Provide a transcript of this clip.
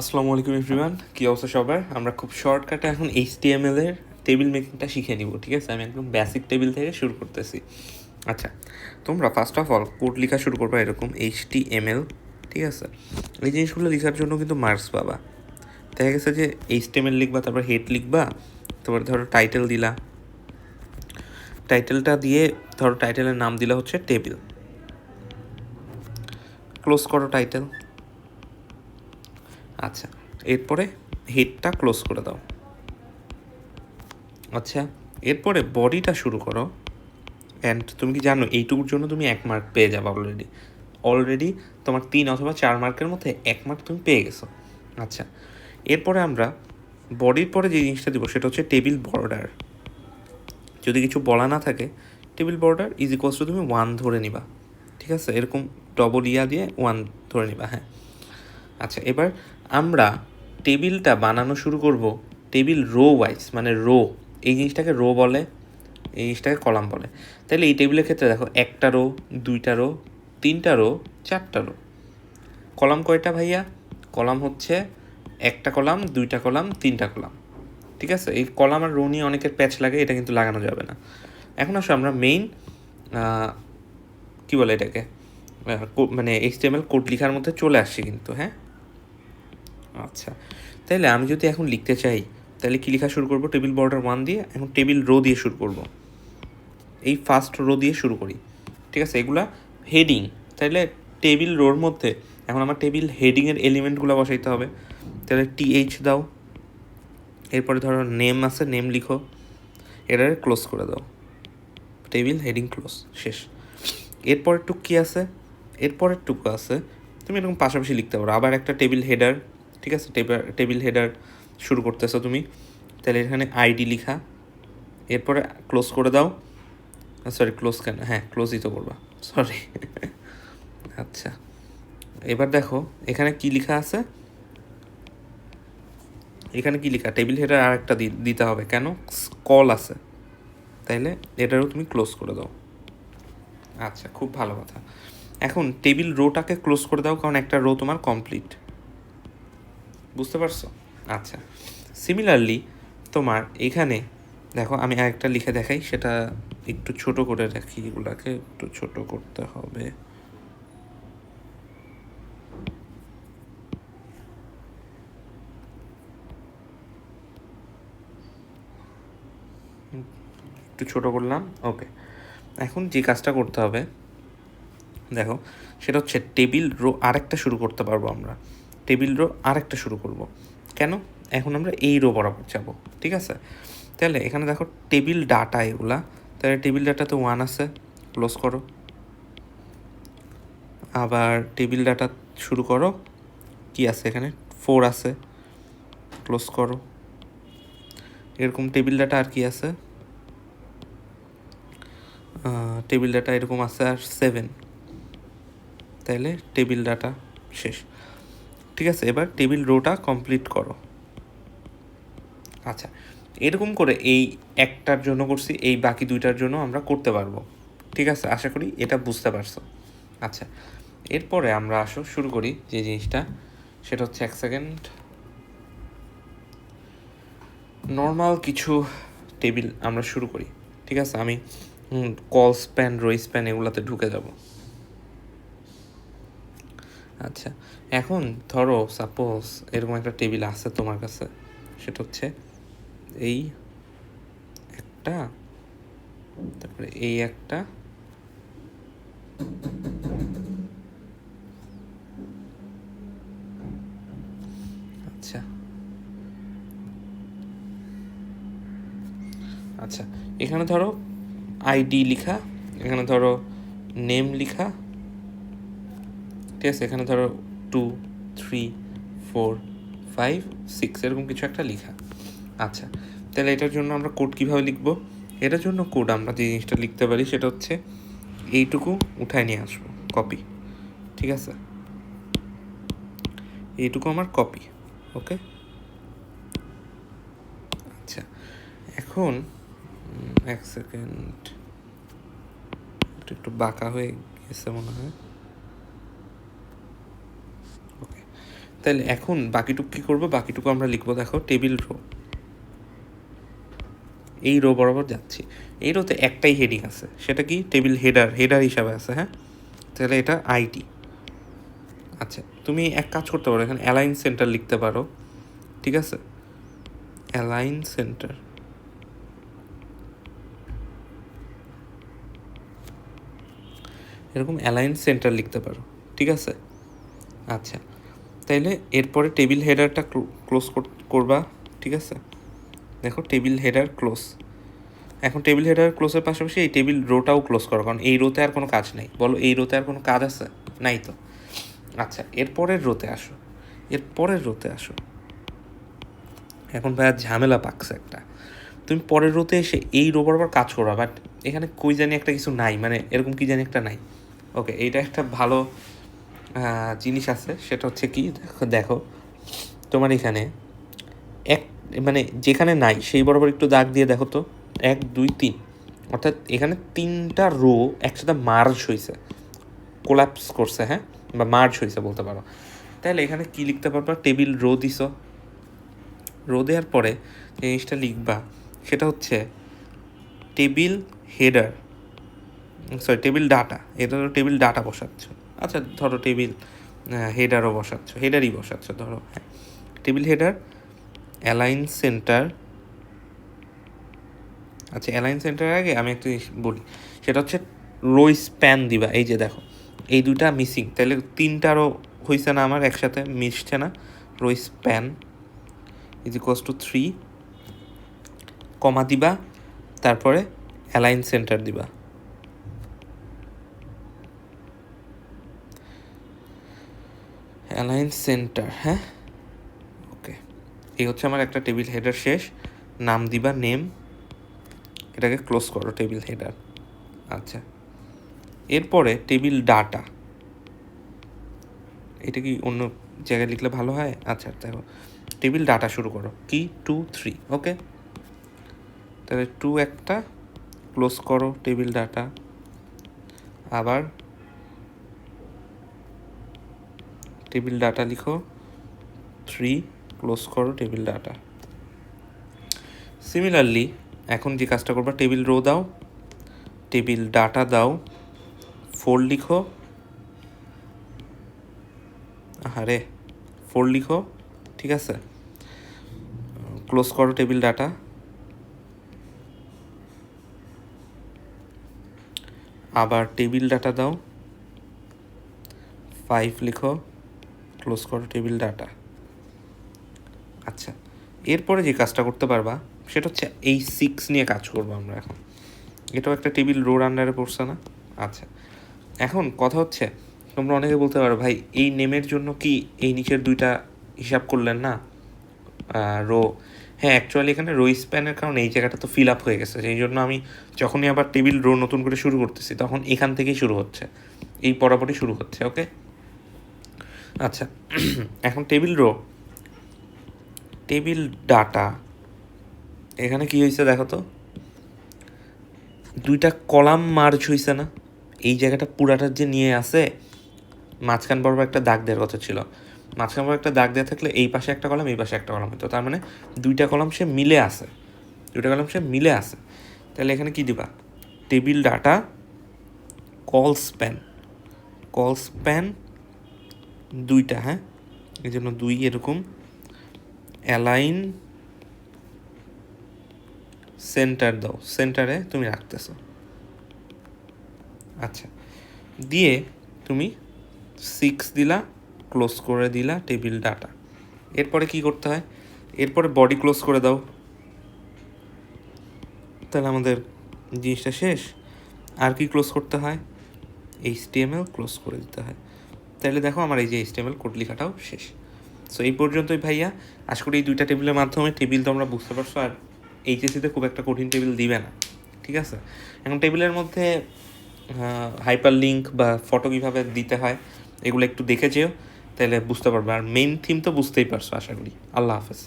আসসালামু আলাইকুম এভরিওয়ান কী অবস্থা সবার? আমরা খুব শর্টকাটে এখন এইচটিএমএল এর টেবিল মেকিংটা শিখে নিব, ঠিক আছে? আমি একদম বেসিক টেবিল থেকে শুরু করতেছি। আচ্ছা তোমরা ফার্স্ট অফ অল কোড লেখা শুরু করবা এরকম এইচটিএমএল ঠিক আছে? এই জিনিসগুলো লেখার জন্য কিন্তু মার্কস পাবা। দেখা গেছে যে এইচটিএমএল লিখবা, তারপর হেড লিখবা, তারপর ধরো টাইটেল দিলা। টাইটেলটা দিয়ে ধরো টাইটেলের নাম দিলা হচ্ছে টেবিল ক্লোজ করো টাইটেল আচ্ছা এরপরে হেডটা ক্লোজ করে দাও। আচ্ছা এরপরে বডিটা শুরু করো। অ্যান্ড তুমি কি জানো, এইটুকুর জন্য তুমি এক মার্ক পেয়ে যাবে অলরেডি অলরেডি তোমার তিন অথবা চার মার্কের মধ্যে এক মার্ক তুমি পেয়ে গেছো। আচ্ছা এরপরে আমরা বডির পরে যে জিনিসটা দিব, সেটা হচ্ছে টেবিল বর্ডার যদি কিছু বলা না থাকে table border is equals to তুমি ওয়ান ধরে নিবা। ঠিক আছে? এরকম ডবল ইয়া দিয়ে ওয়ান ধরে নিবা হ্যাঁ। আচ্ছা এবার আমরা টেবিলটা বানানো শুরু করব, টেবিল রো ওয়াইজ মানে রো এই জিনিসটাকে রো বলে, এই জিনিসটাকে কলাম বলে। তাহলে এই টেবিলের ক্ষেত্রে দেখো একটা রো দুইটা রো তিনটা রো চারটা রো কলাম কয়টা ভাইয়া? কলাম হচ্ছে একটা কলাম দুইটা কলাম তিনটা কলাম ঠিক আছে? এই কলাম আর রো নিয়ে অনেকের প্যাচ লাগে, এটা কিন্তু লাগানো যাবে না। এখন আসো আমরা মেইন কি বলে এটাকে? মানে এইচটিএমএল কোড লেখার মধ্যে চলে আসছি কিন্তু হ্যাঁ? আচ্ছা। তাহলে আমি যদি এখন লিখতে চাই তাহলে কি লেখা শুরু করব? টেবিল বর্ডার ওয়ান দিয়ে এখন টেবিল রো দিয়ে শুরু করব। এই ফার্স্ট রো দিয়ে শুরু করি। ঠিক আছে? এগুলা হেডিং। তাহলে টেবিল রোর মধ্যে এখন আমার টেবিল হেডিংয়ের এলিমেন্টগুলো বসাইতে হবে। তাহলে টিএইচ দাও। এরপরে ধরো নেম আছে নেম লিখো। এটারে ক্লোজ করে দাও। টেবিল হেডিং ক্লোজ শেষ। এরপরের টুক কী আছে? এরপরের টুকু আছে। তুমি এরকম পাশাপাশি লিখতে পারো। আবার একটা টেবিল হেডার ঠিক আছে? টেবিল হেডার শুরু করতেছো তুমি। তাহলে এখানে আইডি লিখা। এরপরে ক্লোজ করে দাও। সরি ক্লোজ কেন? হ্যাঁ ক্লোজই তো করবা। সরি আচ্ছা। এবার দেখো, এখানে কি লেখা আছে? এখানে কি লেখা? টেবিল হেডার আর একটা দিতে হবে। কেন? কল আছে। তাইলে এটারও তুমি ক্লোজ করে দাও। আচ্ছা খুব ভালো কথা। এখন টেবিল রোটাকে ক্লোজ করে দাও, কারণ একটা রো তোমার কমপ্লিট বুঝতে পারছ? আচ্ছা সিমিলারলি তোমার এখানে, দেখো আমি আরেকটা লিখে দেখাই, সেটা একটু ছোট করে রাখি, এগুলাকে একটু ছোট করতে হবে। একটু ছোট করলাম, ওকে। এখন যে কাজটা করতে হবে, দেখো, সেটা হচ্ছে টেবিল রো আরেকটা শুরু করতে পারব আমরা। টেবিল রো আরেকটা শুরু করব। কেন? এখন আমরা এই রো বরাবর যাব, ঠিক আছে? তাহলে এখানে দেখো টেবিল ডাটা এগুলা। তাহলে টেবিল ডাটাতে ওয়ান আছে ক্লোজ করো। আবার টেবিল ডাটা শুরু করো। কি আছে এখানে? ফোর আছে ক্লোজ করো। এরকম টেবিল ডাটা আর কি আছে? টেবিল ডাটা এরকম আছে আর সেভেন তাহলে টেবিল ডাটা শেষ। ঠিক আছে, এবার টেবিল রোটা কমপ্লিট করো। আচ্ছা এরকম করে এই একটার জন্য করছি, এই বাকি দুইটার জন্য আমরা করতে পারব। ঠিক আছে, আশা করি এটা বুঝতে পারছ। আচ্ছা এরপরে আমরা আসো, শুরু করি যে জিনিসটা, সেটা হচ্ছে এক সেকেন্ড নর্মাল কিছু টেবিল আমরা শুরু করি। ঠিক আছে, আমি কল স্প্যান রই স্প্যান এগুলাতে ঢুকে যাব। আচ্ছা এখন ধরো সাপোজ এরকম একটা টেবিল আছে তোমার কাছে, সেটা হচ্ছে এই একটা, তারপরে এই একটা আচ্ছা আচ্ছা এখানে ধরো আইডি লিখা, এখানে ধরো নেম লিখা, ঠিক আছে, এখানে ধরো two three four five six এরকম কিছু একটা লিখা। আচ্ছা তাহলে এটার জন্য আমরা কোড কীভাবে লিখব? এটার জন্য কোড আমরা যে জিনিসটা লিখতে পারি সেটা হচ্ছে এইটুকু উঠায় নিয়ে আসব কপি ঠিক আছে? এইটুকু আমার কপি ওকে আচ্ছা এখন, এক সেকেন্ড একটু বাঁকা হয়ে গেছে মনে হয় ওকে তাহলে এখন বাকিটুকু কী করব? বাকিটুকু আমরা লিখব, দেখো, টেবিল রো। এই রো বরাবর যাচ্ছি। এই রোতে একটাই হেডিং আছে। সেটা কি? টেবিল হেডার হেডার হিসাবে আছে হ্যাঁ? তাহলে এটা আইটি আচ্ছা তুমি এক কাজ করতে পারো, এখানে অ্যালাইন সেন্টার লিখতে পারো, ঠিক আছে? Align centre. এরকম অ্যালাইন সেন্টার লিখতে পারো, ঠিক আছে? আচ্ছা তাইলে এরপরে টেবিল হেডারটা ক্লোজ করবা, ঠিক আছে? দেখো টেবিল হেডার ক্লোজ। এখন টেবিল হেডার ক্লোজের পাশাপাশি এই টেবিল রোটাও ক্লোজ করো, কারণ এই রোতে আর কোনো কাজ নেই। বলো এই রোতে আর কোনো কাজ আছে? নাই তো? আচ্ছা এরপরের রোতে আসো। এরপরের রোতে আসো। এখন ভাইয়া ঝামেলা পাকছে একটা। তুমি পরের রোতে এসে এই রো বরাবর কাজ করবা বাট এখানে কই জানি একটা কিছু নাই মানে এরকম কি জানি একটা নাই। ওকে এইটা একটা ভালো জিনিস আছে, সেটা হচ্ছে কি, দেখো তোমার এখানে এক মানে যেখানে নাই, সেই বরাবর একটু দাগ দিয়ে দেখো তো, এক, দুই, তিন, অর্থাৎ এখানে তিনটা রো একসাথে মার্জ হয়েছে কোলাপস করছে হ্যাঁ? বা মার্জ হয়েছে বলতে পারো। তাহলে এখানে কি লিখতে পারবা? টেবিল রো দিছ। রো দেওয়ার পরে জিনিসটা লিখবা, সেটা হচ্ছে table header sorry table data এটা ধরো টেবিল ডাটা বসাচ্ছ। আচ্ছা ধরো টেবিল হেডারও বসাচ্ছ। হেডারই বসাচ্ছ, ধরো। হ্যাঁ টেবিল হেডার অ্যালাইন সেন্টার আচ্ছা অ্যালাইন সেন্টারের আগে আমি একটা জিনিস বলি। সেটা হচ্ছে রো স্প্যান দিবা। এই যে দেখো, এই দুইটা মিসিং তাহলে তিনটারও হয়েছে না আমার, একসাথে মিশছে না। Row span is equals to three comma দিবা, তারপরে অ্যালাইন সেন্টার দিবা। অ্যালাইন সেন্টার হ্যাঁ? ওকে। এই হচ্ছে আমার একটা টেবিল হেডার শেষ। নাম দিবা, নেম। এটাকে ক্লোজ করো, টেবিল হেডার। আচ্ছা। এরপরে টেবিল ডাটা। এটা কি অন্য জায়গায় লিখলে ভালো হয়? আচ্ছা দেখো। টেবিল ডাটা শুরু করো। কি? Two, three, okay? তাহলে টু একটা, ক্লোজ করো টেবিল ডাটা। আবার টেবিল ডাটা লিখো। থ্রি, ক্লোজ করো টেবিল ডাটা। সিমিলারলি এখন যে কাজটা করবা, টেবিল রো দাও, টেবিল ডাটা দাও ফোর লিখো। আরে ফোর লিখো, ঠিক আছে? ক্লোজ করো টেবিল ডাটা। আবার টেবিল ডাটা দাও। ফাইভ লিখো। ক্লোজ করো টেবিল ডাটা। আচ্ছা এরপরে যে কাজটা করতে পারবা, সেটা হচ্ছে এই সিক্স নিয়ে কাজ করব আমরা এখন। এটাও একটা টেবিল রোড আন্ডারে পড়ছে না? আচ্ছা এখন কথা হচ্ছে, তোমরা অনেকে বলতে পারো, ভাই, এই নেমের জন্য কি এই নিচের দুইটা হিসাব করলেন না? রো হ্যাঁ অ্যাকচুয়ালি এখানে রো স্প্যানের কারণে এই জায়গাটা তো ফিল আপ হয়ে গেছে, সেই জন্য আমি যখনই আবার টেবিল রো নতুন করে শুরু করতেছি, তখন এখান থেকেই শুরু হচ্ছে, এই পরাপরই শুরু হচ্ছে ওকে আচ্ছা এখন টেবিল রো। Table data. এখানে কি হয়েছে দেখো তো? দুইটা কলাম মার্জ হয়েছে না? এই জায়গাটা পুরাটার যে নিয়ে আসে মাঝখান বরাবর একটা দাগ দেওয়ার কথা ছিল। মাঝখান বরাবর একটা দাগ দেওয়া থাকলে এই পাশে একটা কলাম, এই পাশে একটা কলাম হতো তার মানে দুইটা কলাম সে মিলে আসে দুইটা কলাম সে মিলে আসে তাহলে এখানে কি দিবা? Table data, col span. Col span দুইটা হ্যাঁ? এই জন্য দুই এরকম। অ্যালাইন সেন্টার দাও। সেন্টারে তুমি রাখতেছো। আচ্ছা। দিয়ে তুমি সিক্স দিলা ক্লোজ করে দিলা টেবিল ডাটা এরপরে কি করতে হয়? এরপরে বডি ক্লোজ করে দাও। তাহলে আমাদের জিনিসটা শেষ। আর কি ক্লোজ করতে হয়? এইচটিএমএল ক্লোজ করে দিতে হয়। তাহলে দেখো আমার এই যে এইচটিএমএল কোড লেখাটাও শেষ। সো এই পর্যন্তই ভাইয়া। আশা করি এই দুইটা টেবিলের মাধ্যমে টেবিল তোমরা বুঝতে পারছ, আর এইচএসিতে খুব একটা কঠিন টেবিল দিবে না। ঠিক আছে? এখন টেবিলের মধ্যে হাইপার লিঙ্ক বা ফটো কীভাবে দিতে হয়, এগুলো একটু দেখে যেও, তাহলে বুঝতে পারবে। আর মেইন থিম তো বুঝতেই পারছ, আশা করি। আল্লাহ হাফেজ।